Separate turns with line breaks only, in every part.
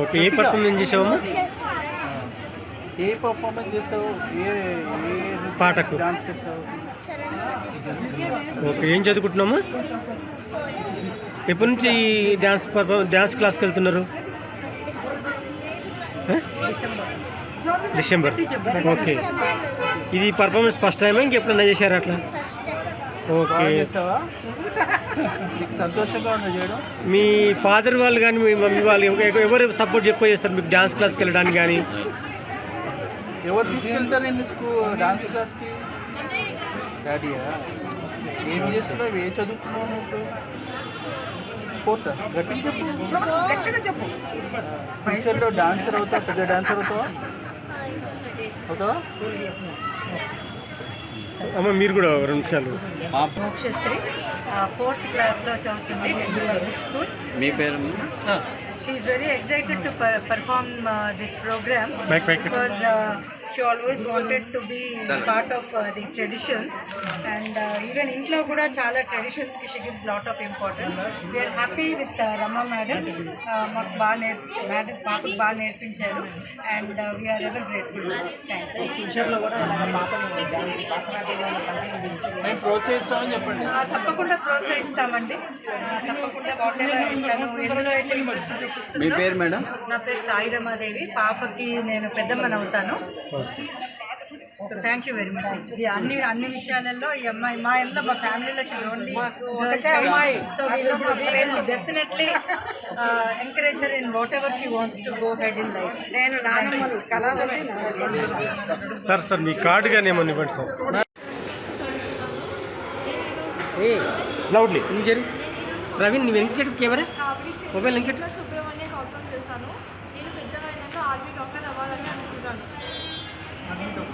Okay ఏ performance చేసావమ్మా
ఏ పర్ఫార్మెన్స్ చేసావు? ఏ
పాటకు.
డాన్స్ చేసావు?
ఓకే ఏం చదువుకుంటున్నామా ఎప్పటి నుంచి డ్యాన్స్ పర్ఫార్మెన్స్ డ్యాన్స్ క్లాస్కి వెళ్తున్నారు? డిసెంబర్. ఓకే. ఇది పర్ఫార్మెన్స్ ఫస్ట్ టైమా ఇంకెప్పుడన్నా చేశారా అట్లా? ఓకే
సంతోషంగా ఉందా చేయడం
మీ ఫాదర్ వాళ్ళు కానీ మీ మమ్మీ వాళ్ళు ఎవ- ఎవరు సపోర్ట్ ఎక్కువ చేస్తారు మీకు డ్యాన్స్ క్లాస్కి వెళ్ళడానికి కానీ?
ఎవరు తీసుకెళ్తారు నేను స్కూల్ డాన్స్ క్లాస్కి? డాడీయా ఏం చేస్తున్నావు? ఏ చదువుకున్నావు ఫోర్త్ గట్టిగా చెప్పు.
గట్టిగా చెప్పు.
ఫ్యూచర్లో డాన్సర్ అవుతావు? పెద్ద డాన్సర్ అవుతావా? అవుతావా?
అమ్మ మీరు కూడా రెండు నిమిషాలు.
మోక్షశ్రీ ఫోర్త్ క్లాస్లో చదువుతుంది స్కూల్.
మీ పేరు
She is very excited to per- perform uh, wanted to be part of uh, the tradition. And uh, even ఇంట్లో కూడా చాలా ట్రెడిషన్స్కి she gives lot of importance we are happy with Rama madam మాకు బాగా నేర్పించారు madam పాపకు బాగా నేర్పించారు. And we are ever grateful తప్పకుండా ప్రోత్సహిస్తామండి. తప్పకుండా
మీ పేరు మేడం?
నా పేరు సాయి రమాదేవి పాపకి నేను పెద్దమ్మని అవుతాను థ్యాంక్ యూ వెరీ మచ్ ఇది అన్ని అన్ని విషయాలలో ఈ అమ్మాయి మా ఇంట్లో మా ఫ్యామిలీలో ఓన్లీ ఒకటే అమ్మాయి. So definitely encourage her in what ever she wants to go ahead in life నేను నానమ్మను కళావతి
సార్ సార్ మీ కార్డు కానీ ఏమన్నా ఇవ్వండి సార్ ఏ లౌడ్లీ ఇంకేరు ప్రవీణ్ నువ్వు వెంకట కెమెరా? మొబైల్ వెంకట
సుబ్రహ్మణ్య గౌతమ్ చేశాను. నేను పెద్దగా అయినాక ఆర్మీ డాక్టర్ అవ్వాలని అనుకుంటాను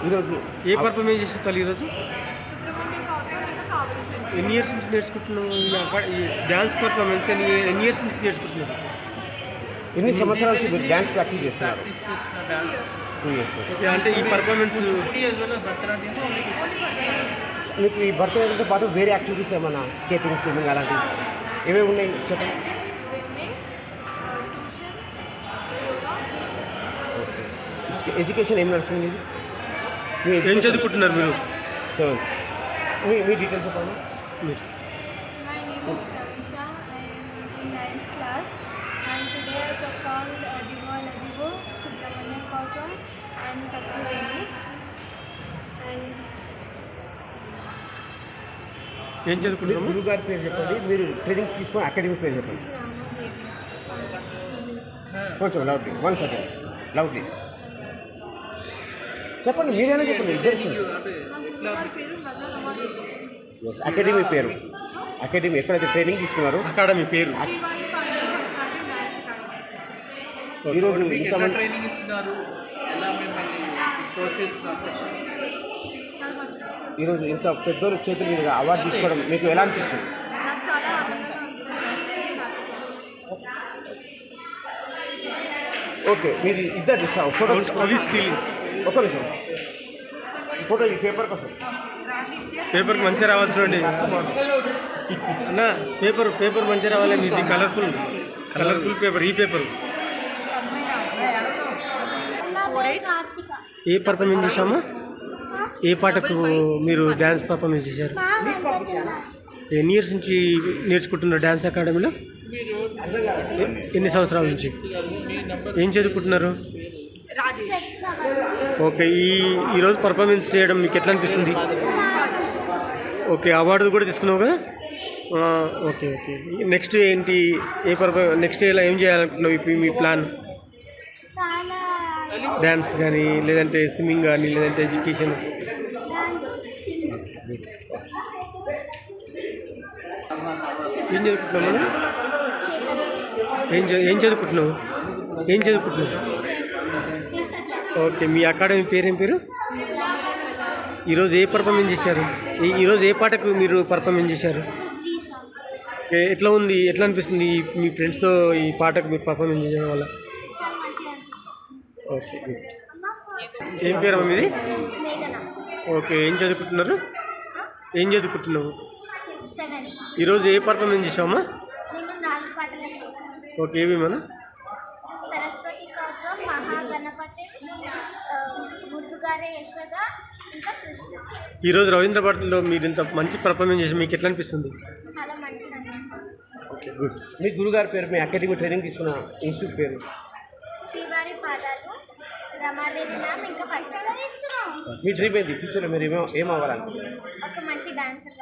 ఈరోజు ఏ పర్ఫార్మెన్స్ చేసి తల్లి ఈరోజు ఎన్ని ఇయర్స్ నుంచి నేర్చుకుంటున్నావు? ఈ డ్యాన్స్ పర్ఫార్మెన్స్ ఎన్ని ఇయర్స్ నుంచి నేర్చుకుంటున్నావు?
ఎన్ని సంవత్సరాల నుంచి మీరు డ్యాన్స్ ప్రాక్టీస్ చేస్తున్నారు?
అంటే ఈ పర్ఫార్మెన్స్
మీకు ఈ బర్త్డేతో పాటు వేరే యాక్టివిటీస్ ఏమన్నా స్కేటింగ్ స్విమ్మింగ్ అలాంటివి ఏమేమి ఉన్నాయి చెప్పండి? ఎడ్యుకేషన్ ఏం నడుస్తుంది? మీది?
ఏం చదువుకుంటున్నారు మీరు?
సెవెంత్ మీ మీ డీటెయిల్స్ చెప్పండి.
మీరు.
My name is Namisha I am in ninth class. And today I performed Adigo Aladigo, Subramanian Gautam and Takureni and
ఏం
మీ
చదువుకుంటున్నాము
గురువు గారి పేరు చెప్పండి. మీరు ట్రైనింగ్ తీసుకొని అకాడమీ పేరు చెప్పండి.
Ramadevi.
కొంచెం లౌడ్లీ వన్ సెకండ్ లౌడ్లీ చెప్పండి మీరైనా చెప్పండి ఇద్దరు అకాడమీ పేరు. అకాడమీ ఎక్కడైతే ట్రైనింగ్ తీసుకున్నారో?
అకాడమీ పేరు.
ఈరోజు
ట్రైనింగ్ ఇస్తున్నారు?
ఈరోజు ఇంత పెద్దోళ్ళ చేతుల మీదుగా అవార్డు తీసుకోవడం మీకు ఎలా అనిపించింది? ఓకే మీరు ఇద్దరు ఫోటో
అది
ఒక నిమిషం ఫోటో ఈ పేపర్ కోసం.
పేపర్కి మంచిగా రావాలి చూడండి. అన్న పేపర్ పేపర్ మంచిగా రావాలి ఇది కలర్ఫుల్ కలర్ఫుల్ పేపర్ ఈ పేపర్ ఏ పర్ఫార్మెన్స్ చేశామా? ఏ పాటకు మీరు డ్యాన్స్ పర్ఫార్మెన్స్ చేశారు? ఎన్ని ఇయర్స్ నుంచి నేర్చుకుంటున్నారు డ్యాన్స్ అకాడమీలో ఎన్ని సంవత్సరాల నుంచి? ఏం చదువుకుంటున్నారు? ఓకే ఈ ఈరోజు పర్ఫార్మెన్స్ చేయడం మీకు ఎట్లా అనిపిస్తుంది? ఓకే అవార్డు కూడా తీసుకున్నావు కదా ఓకే ఓకే. నెక్స్ట్ ఏంటి? ఏ పర్ఫా నెక్స్ట్ ఇలా ఏం చేయాలనుకుంటున్నావు? ఇప్పుడు మీ ప్లాన్ డ్యాన్స్ కానీ లేదంటే స్విమ్మింగ్ కానీ లేదంటే ఎడ్యుకేషన్ ఏం చదువుకుంటున్నావు ఏం ఏం చదువుకుంటున్నావు? ఏం చదువుకుంటున్నావు? ఓకే మీ అకాడమీ పేరేం పేరు? ఈరోజు ఏ పర్ఫార్మెన్స్ చేశారు? ఈ- ఈరోజు ఏ పాటకు మీరు పర్ఫార్మెన్స్ చేశారు? ఓకే, ఎట్లా ఉంది? ఎట్లా అనిపిస్తుంది మీ ఫ్రెండ్స్తో ఈ పాటకు మీరు పర్ఫార్మెన్స్ చేయడం వల్ల? ఓకే ఏం పేరు మీది?
మేఘన
ఓకే ఏం చదువుకుంటున్నారు? ఏం చదువుకుంటున్నావు? ఈరోజు ఏ పర్ఫార్మెన్స్ చేసావమ్మా ఓకే ఏవి మన
యశోద ఇంకా కృష్ణ.
ఈరోజు రవీంద్ర భారతిలో మీరు ఇంత మంచి పర్ఫార్మెన్స్ చేసి మీకు ఎట్లా అనిపిస్తుంది?
చాలా మంచిగా అనిపిస్తుంది.
Okay good.
మీ గురుగారి పేరు మీ అకాడమీ ట్రైనింగ్ తీసుకున్న ఇన్స్టిట్యూట్ పేరు?
శ్రీవారి పాదాలు రమాదేవి మ్యామ్ ఇంకా
మీ డ్రీమ్ ఏంటి? ఫ్యూచర్లో మీరు ఏమో ఏం అవ్వాలని
ఒక మంచి డాన్సర్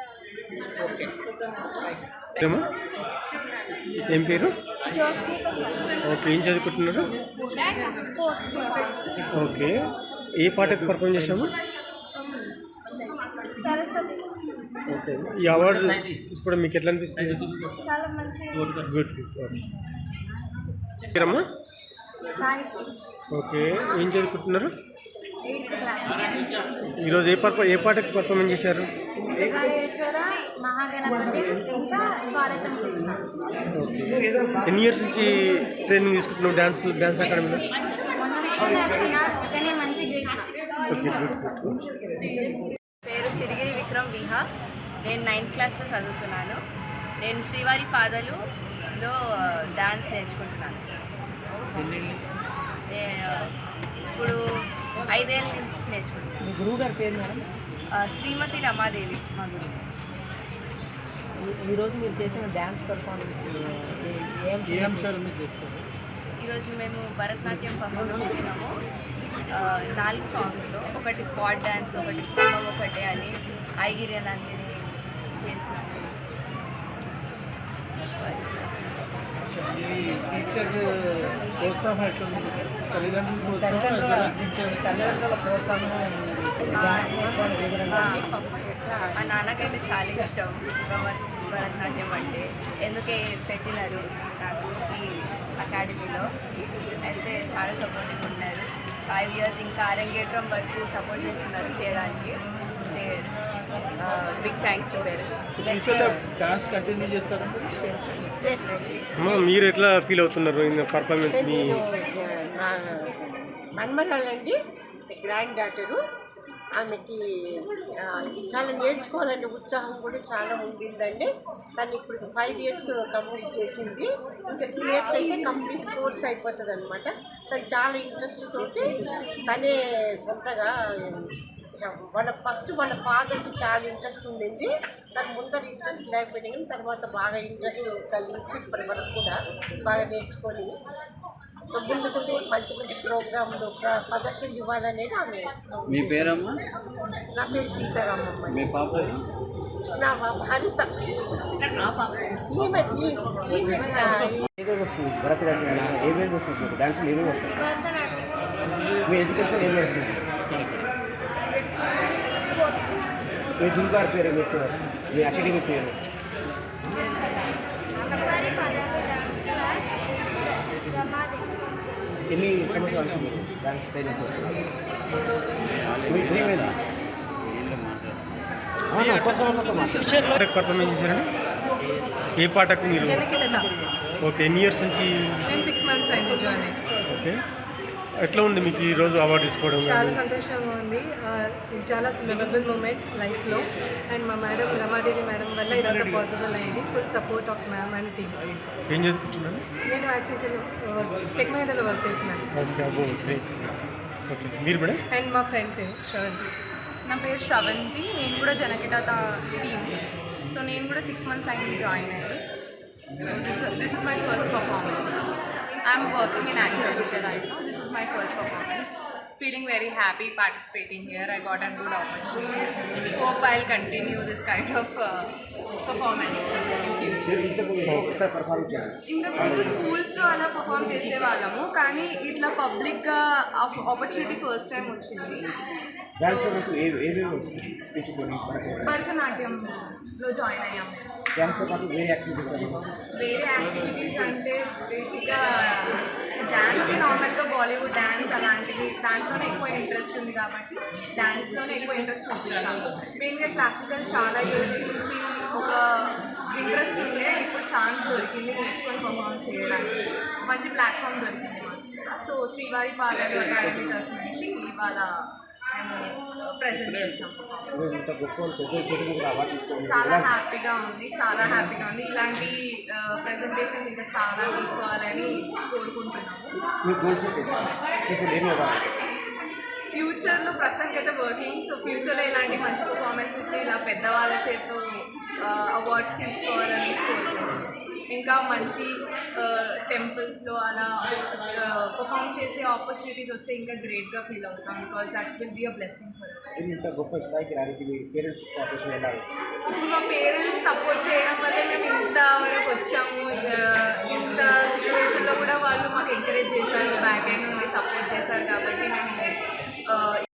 ఏమా? ఏం పేరు? ఓకే ఏం చదువుకుంటున్నారు?
Fourth
okay. ఏ పాటకు పర్ఫార్మ్ చేసాము ఓకే. ఈ అవార్డు తీసుకోవడం మీకు ఎట్లా అనిపిస్తుంది? Good good okay okay. ఏం చదువుకుంటున్నారు? ఈరోజు ఏ పర్ఫ ఏ పాటకు పర్ఫార్మెన్స్ చేశారు? ఎన్ని ఇయర్స్ నుంచి ట్రైనింగ్ తీసుకుంటున్నావు డ్యాన్స్ డ్యాన్స్ అకాడమీలో?
మొన్న మొన్న వచ్చిన కానీ మంచి చేసిన.
పేరు సిరిగిరి విక్రమ్ విహా. నేను నైన్త్ క్లాస్లో చదువుతున్నాను. నేను శ్రీవారి పాదలులో డాన్స్ నేర్చుకుంటున్నాను. ఇప్పుడు ఐదేళ్ళ నుంచి నేర్చుకుంటున్నాను.
మీ గురువు గారి పేరు మేడం?
ఆ, శ్రీమతి రమాదేవి. మా గురువు.
ఈ- ఈరోజు మీరు చేసిన డ్యాన్స్ పర్ఫార్మెన్స్ ఏం
ఏ అంశాలు? చేస్తారు?
ఈరోజు మేము భరతనాట్యం పర్ఫార్మెన్స్ చేసినాము ఆ, నాలుగు సాంగ్స్లో ఒకటి స్పాట్ డ్యాన్స్ ఒకటి కుటుంబం ఒకటే అని ఐగిరి నందిని చేసినాము. మా నాన్నకైతే చాలా ఇష్టం. భరతనాట్యం అంటే ఎందుకే పెట్టినారు నాకు ఈ అకాడమీలో? అయితే చాలా సపోర్టింగ్ ఉన్నారు. ఫైవ్ ఇయర్స్ ఇంకా అరంగేట్రం వరకు సపోర్ట్ చేస్తున్నారు చేయడానికి. బిగ్ థ్యాంక్స్ టు పేరు
ఫ్యూచర్లో డాన్స్ కంటిన్యూ చేస్తారా?
చేస్తాను
అమ్మా మీరు ఎట్లా ఫీల్ అవుతున్నారు పర్ఫార్మెన్స్
మన్మరాలండి గ్రాండ్ డాటరు ఆమెకి చాలా నేర్చుకోవాలనే ఉత్సాహం కూడా చాలా ఉండిందండి. తను ఇప్పుడు ఫైవ్ ఇయర్స్ కంప్లీట్ చేసింది. ఇంకా త్రీ ఇయర్స్ అయితే కంప్లీట్ కోర్స్ అయిపోతుంది అనమాట తను చాలా ఇంట్రెస్ట్ తోటి తనే సొంతగా వాళ్ళ ఫస్ట్ వాళ్ళ ఫాదర్కి చాలా ఇంట్రెస్ట్ ఉండింది. తను ముందర ఇంట్రెస్ట్ లేకపోయినా కానీ తర్వాత బాగా ఇంట్రెస్ట్ కలిగించి ఇప్పటి వరకు కూడా బాగా నేర్చుకొని ముందుకు మంచి మంచి ప్రోగ్రాంలు ప్ర- ప్రదర్శనలు ఇవ్వాలనేది ఆమె
మీ పేరమ్మా?
నా పేరు సీతారామమ్మ
మీ పాప?
నా పాప హరిత. ఈమె ఈ- ఈమె నా-
ఏమేమి వస్తుంది భరతనాట్యం ఏమేమి వస్తుంది మీకు డాన్స్లో ఏమేమి వస్తుంది
భరతనాట్యం.
మీ ఎడ్యుకేషన్ ఏమేమి వస్తుంది మీ గురుగారి పేరు మీ మీ అకాడమీ పేరు
శ్రీవారి పాదాలు డాన్స్ క్లాస్ రమాదేవి
ఎన్ని సంవత్సరాల నుంచి మీరు డాన్స్ ట్రైనింగ్ చేస్తున్నారు?
పర్ఫార్మెన్స్ చేశారండి? ఏ పాటకు మీరు ఓకే ఎన్ని ఇయర్స్ నుంచి ఓకే. ఎట్లా ఉంది మీకు ఈ రోజు అవార్డు తీసుకోవడం
చాలా? సంతోషంగా ఉంది. ఇది చాలా మెమరబుల్ మూమెంట్ లైఫ్లో అండ్ మా మేడం రమాదేవి మేడం వల్ల ఇదంతా పాసిబుల్ అయింది. Full support of ma'am and team
ఏం చదువుకుంటున్నాను
నేను యాక్చువల్లీ టెక్ మహేంద్రలో వర్క్ చేస్తున్నాను.
ఓకే అబ్బో great. ఓకే మీరు మేడం?
అండ్ మా ఫ్రెండ్ శ్రవంతి
నా పేరు శ్రవంతి నేను కూడా జనకిట టీమ్ సో నేను కూడా సిక్స్ మంత్స్ అయింది జాయిన్ అయ్యి. So this this is my first performance I'm working in Accenture right was my first my first performance feeling participating here. Participating here I good and Hope I'll continue this continue this kind of performance
future.
ఇంతకుముందు స్కూల్స్లో అలా perform చేసేవాళ్ళము కానీ ఇట్లా పబ్లిక్గా opportunity first time వచ్చింది
dance
భరతనాట్యంలో join అయ్యాం.
డాన్స్తో పాటు వేరే యాక్టివిటీస్ అన్నీ
వేరే యాక్టివిటీస్ అంటే బేసిక్గా డాన్స్ నార్మల్గా బాలీవుడ్ డాన్స్ అలాంటివి. దాంట్లోనే ఎక్కువ ఇంట్రెస్ట్ ఉంది కాబట్టి డాన్స్లోనే ఎక్కువ ఇంట్రెస్ట్ చూపిస్తాను మెయిన్గా క్లాసికల్ చాలా ఇయర్స్ నుంచి ఒక ఇంట్రెస్ట్ ఉండే ఇప్పుడు ఛాన్స్ దొరికింది నేర్చుకొని పర్ఫామ్ చేయడానికి. మంచి ప్లాట్ఫామ్ దొరికింది మాకు. సో శ్రీవారి పాదాలు అకాడమీ తరఫు నుంచి ఇవాళ ప్రజెంట్ చేసాం. చాలా హ్యాపీగా ఉంది చాలా హ్యాపీగా ఉంది. ఇలాంటి ప్రెజెంటేషన్స్ ఇంకా చాలా తీసుకోవాలని కోరుకుంటున్నాము. ఫ్యూచర్లో ప్రస్తుతానికి అయితే వర్కింగ్ సో ఫ్యూచర్లో ఇలాంటి మంచి పర్ఫార్మెన్స్ ఇచ్చి ఇలా పెద్దవాళ్ళ చేతితో అవార్డ్స్ తీసుకోవాలని కోరుకుంటున్నాను ఇంకా మంచి టెంపుల్స్లో అలా పర్ఫామ్ చేసే ఆపర్చునిటీస్ వస్తే ఇంకా గ్రేట్గా ఫీల్ అవుతాం because that will be a blessing for
ఇంత గొప్ప స్థాయికి రానికి మీ పేరెంట్స్
ఇప్పుడు మా పేరెంట్స్ సపోర్ట్ చేయడం వల్లే మేము ఇంత వరకు వచ్చాము. ఇంత సిచ్యువేషన్లో కూడా వాళ్ళు మాకు ఎంకరేజ్ చేశారు. బ్యాక్ ఎండ్ నుండి సపోర్ట్ చేశారు కాబట్టి మేము